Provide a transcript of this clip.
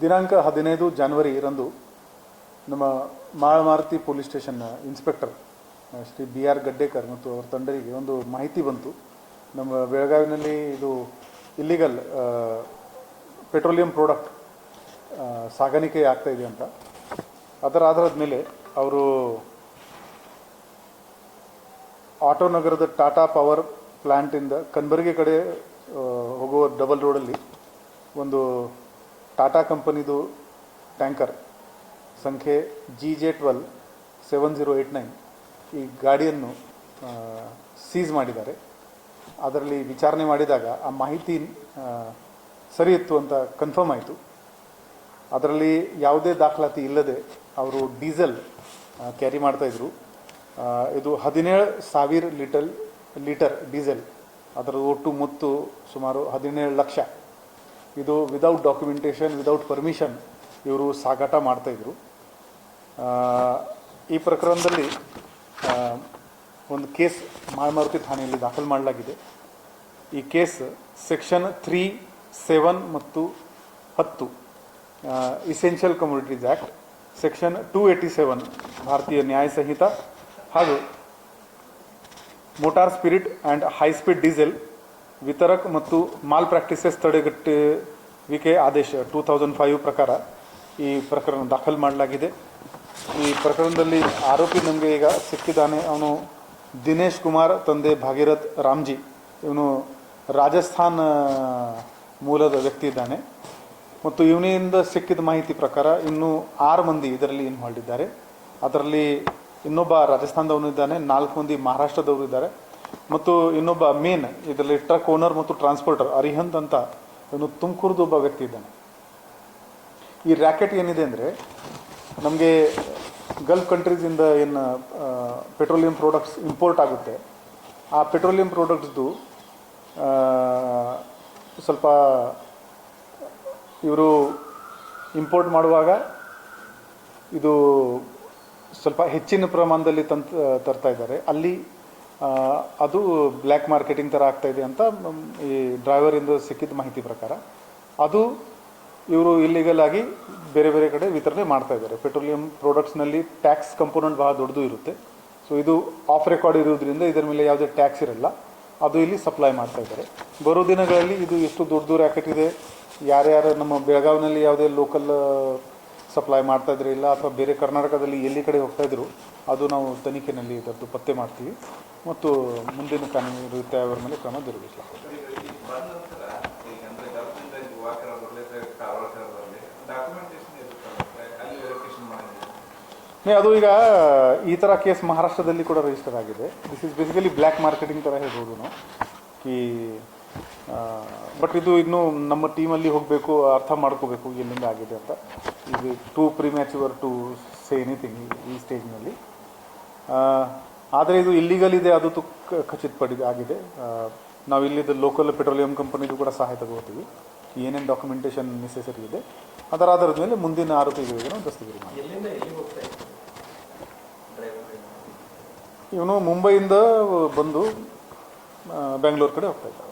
ದಿನಾಂಕ ಹದಿನೈದು ಜನವರಿರಂದು ನಮ್ಮ Malamaruti police ಸ್ಟೇಷನ್ನ inspector Shri B R Gaddekar ಮತ್ತು ಅವರ ತಂಡರಿಗೆ ಒಂದು ಮಾಹಿತಿ ಬಂತು. ನಮ್ಮ ಬೆಳಗಾವಿನಲ್ಲಿ ಇದು ಇಲ್ಲಿಗಲ್ ಪೆಟ್ರೋಲಿಯಂ ಪ್ರಾಡಕ್ಟ್ ಸಾಗಾಣಿಕೆ ಆಗ್ತಾ ಇದೆ ಅಂತ. ಅದರ ಆಧಾರದ ಮೇಲೆ ಅವರು ಆಟೋ ನಗರದ ಟಾಟಾ ಪವರ್ ಪ್ಲ್ಯಾಂಟಿಂದ ಕನ್ಬರ್ಗಿ ಕಡೆ ಹೋಗುವ ಡಬಲ್ ರೋಡಲ್ಲಿ ಒಂದು ಟಾಟಾ ಕಂಪನಿದು ಟ್ಯಾಂಕರ್ ಸಂಖ್ಯೆ G J twelve seven zero eight nine ಈ ಗಾಡಿಯನ್ನು ಸೀಸ್ ಮಾಡಿದ್ದಾರೆ. ಅದರಲ್ಲಿ ವಿಚಾರಣೆ ಮಾಡಿದಾಗ ಆ ಮಾಹಿತಿ ಸರಿ ಇತ್ತು ಅಂತ ಕನ್ಫರ್ಮ್ ಆಯಿತು. ಅದರಲ್ಲಿ ಯಾವುದೇ ದಾಖಲಾತಿ ಇಲ್ಲದೆ ಅವರು ಡೀಸೆಲ್ ಕ್ಯಾರಿ ಮಾಡ್ತಾಯಿದ್ರು ಇದು ಹದಿನೇಳು ಸಾವಿರ ಲೀಟರ್ ಲೀಟರ್ ಡೀಸೆಲ್. ಅದರ ಒಟ್ಟು ಮೊತ್ತು ಸುಮಾರು ಹದಿನೇಳು ಲಕ್ಷ. ಇದು ವಿದೌಟ್ ಡಾಕ್ಯುಮೆಂಟೇಷನ್ ವಿದೌಟ್ ಪರ್ಮಿಷನ್ ಇವರು ಸಾಗಾಟ ಮಾಡ್ತಾಯಿದ್ರು ಈ ಪ್ರಕರಣದಲ್ಲಿ ಒಂದು ಕೇಸ್ ಮಾಳಮಾರುತಿ ಠಾಣೆಯಲ್ಲಿ ದಾಖಲು ಮಾಡಲಾಗಿದೆ. ಈ ಕೇಸ್ ಸೆಕ್ಷನ್ ತ್ರೀ, ಸೆವೆನ್ ಮತ್ತು ಹತ್ತು essential commodities act section two eighty seven, Bharatiya Nyaya Sanhita, ಹಾಗೂ motor spirit and high speed diesel, ವಿತರಕ್ ಮತ್ತು ಮಾಲ್ ಪ್ರಾಕ್ಟೀಸಸ್ ತಡೆಗಟ್ಟುವಿಕೆ ಆದೇಶ ಟೂ ತೌಸಂಡ್ ಫೈವ್ ಪ್ರಕಾರ ಈ ಪ್ರಕರಣ ದಾಖಲು ಮಾಡಲಾಗಿದೆ. ಈ ಪ್ರಕರಣದಲ್ಲಿ ಆರೋಪಿ ನಮಗೆ ಈಗ ಸಿಕ್ಕಿದ್ದಾನೆ ಅವನು ದಿನೇಶ್ ಕುಮಾರ್, ತಂದೆ ಭಾಗೀರಥ್ ರಾಮ್ಜಿ. ಇವನು ರಾಜಸ್ಥಾನ್ ಮೂಲದ ವ್ಯಕ್ತಿ ಇದ್ದಾನೆ. ಮತ್ತು ಇವನಿಂದ ಸಿಕ್ಕಿದ ಮಾಹಿತಿ ಪ್ರಕಾರ ಇನ್ನೂ ಆರು ಮಂದಿ ಇದರಲ್ಲಿ ಇನ್ವಾಲ್ವ್ ಇದ್ದಾರೆ. ಅದರಲ್ಲಿ ಇನ್ನೊಬ್ಬ ರಾಜಸ್ಥಾನದವನು ಇದ್ದಾನೆ, ನಾಲ್ಕು ಮಂದಿ ಮಹಾರಾಷ್ಟ್ರದವರು ಇದ್ದಾರೆ. ಮತ್ತು ಇನ್ನೊಬ್ಬ ಮೇನ್, ಇದರಲ್ಲಿ ಟ್ರಕ್ ಓನರ್ ಮತ್ತು ಟ್ರಾನ್ಸ್ಪೋರ್ಟರ್ ಅರಿಹಂತ್ ಅಂತ ಇವನು ತುಮಕೂರ್ದು ಒಬ್ಬ ವ್ಯಕ್ತಿ ಇದ್ದಾನೆ. ಈ ರ್ಯಾಕೆಟ್ ಏನಿದೆ ಅಂದರೆ, ನಮಗೆ ಗಲ್ಫ್ ಕಂಟ್ರೀಸಿಂದ ಏನು ಪೆಟ್ರೋಲಿಯಂ ಪ್ರಾಡಕ್ಟ್ಸ್ ಇಂಪೋರ್ಟ್ ಆಗುತ್ತೆ. ಆ ಪೆಟ್ರೋಲಿಯಂ ಪ್ರಾಡಕ್ಟ್ಸ್ದು ಸ್ವಲ್ಪ ಇವರು ಇಂಪೋರ್ಟ್ ಮಾಡುವಾಗ ಇದು ಸ್ವಲ್ಪ ಹೆಚ್ಚಿನ ಪ್ರಮಾಣದಲ್ಲಿ ತಂತ ತರ್ತಾ ಇದ್ದಾರೆ. ಅಲ್ಲಿ ಅದು ಬ್ಲ್ಯಾಕ್ ಮಾರ್ಕೆಟಿಂಗ್ ಥರ ಆಗ್ತಾ ಇದೆ ಅಂತ ಈ ಡ್ರೈವರಿಂದ ಸಿಕ್ಕಿದ ಮಾಹಿತಿ ಪ್ರಕಾರ. ಅದು ಇವರು ಇಲ್ಲಿಗಲ್ ಆಗಿ ಬೇರೆ ಬೇರೆ ಕಡೆ ವಿತರಣೆ ಮಾಡ್ತಾ ಇದ್ದಾರೆ. ಪೆಟ್ರೋಲಿಯಂ ಪ್ರಾಡಕ್ಟ್ಸ್ನಲ್ಲಿ ಟ್ಯಾಕ್ಸ್ ಕಂಪೋನೆಂಟ್ ಬಹಳ ದೊಡ್ಡದು ಇರುತ್ತೆ. ಸೊ ಇದು ಆಫ್ ರೆಕಾರ್ಡ್ ಇರೋದ್ರಿಂದ ಇದರ ಮೇಲೆ ಯಾವುದೇ ಟ್ಯಾಕ್ಸ್ ಇರಲ್ಲ. ಅದು ಇಲ್ಲಿ ಸಪ್ಲೈ ಮಾಡ್ತಾ ಇದ್ದಾರೆ. ಬರೋ ದಿನಗಳಲ್ಲಿ ಇದು ಎಷ್ಟು ದೊಡ್ಡದು ರ್ಯಾಕೆಟ್ ಇದೆ. ಯಾರ್ಯಾರು ನಮ್ಮ ಬೆಳಗಾವಿನಲ್ಲಿ ಯಾವುದೇ ಲೋಕಲ್ ಸಪ್ಲೈ ಮಾಡ್ತಾ ಇದ್ರೆ ಇಲ್ಲ ಅಥವಾ ಬೇರೆ ಕರ್ನಾಟಕದಲ್ಲಿ ಎಲ್ಲಿ ಕಡೆ ಹೋಗ್ತಾ ಇದ್ರು ಅದು ನಾವು ತನಿಖೆನಲ್ಲಿ ಇದರದ್ದು ಪತ್ತೆ ಮಾಡ್ತೀವಿ. ಮತ್ತು ಮುಂದಿನ ಕಾನೂನು ರೀತಿಯ ಅವರ ಮೇಲೆ ಕ್ರಮ ನೇ, ಅದು ಈಗ ಈ ಥರ ಕೇಸ್ ಮಹಾರಾಷ್ಟ್ರದಲ್ಲಿ ಕೂಡ ರಿಜಿಸ್ಟರ್ ಆಗಿದೆ. This is basically black marketing ಥರ ಹೇಳ್ಬೋದು ನಾವು. ಈ ಬಟ್ ಇದು ಇನ್ನೂ ನಮ್ಮ ಟೀಮಲ್ಲಿ ಹೋಗಬೇಕು ಅರ್ಥ ಮಾಡ್ಕೋಬೇಕು ಎಲ್ಲಿಂದ ಆಗಿದೆ ಅಂತ. ಇದು too premature to say anything ಈ ಸ್ಟೇಜ್ನಲ್ಲಿ ಆದರೆ ಇದು ಇಲ್ಲಿಗಲ್ ಇದೆ ಅದು ತು ಖಚಿತ ಖಚಿತಪಡಿ ಆಗಿದೆ. ನಾವು ಇಲ್ಲಿದ್ದ ಲೋಕಲ್ ಪೆಟ್ರೋಲಿಯಂ ಕಂಪನಿದು ಕೂಡ ಸಹಾಯ ತಗೋತೀವಿ. ಏನೇನು ಡಾಕ್ಯುಮೆಂಟೇಷನ್ ನೆಸೆಸರಿ ಇದೆ ಅದರ ಆಧಾರದ ಮೇಲೆ ಮುಂದಿನ ಆರೋಪಿಗಳಿಗೆ ನಾವು ದಸ್ತಗಿರಿ ಇವನು ಮುಂಬೈಯಿಂದ ಬಂದು ಬೆಂಗಳೂರು ಕಡೆ ಹೋಗ್ತಾ ಇದ್ದ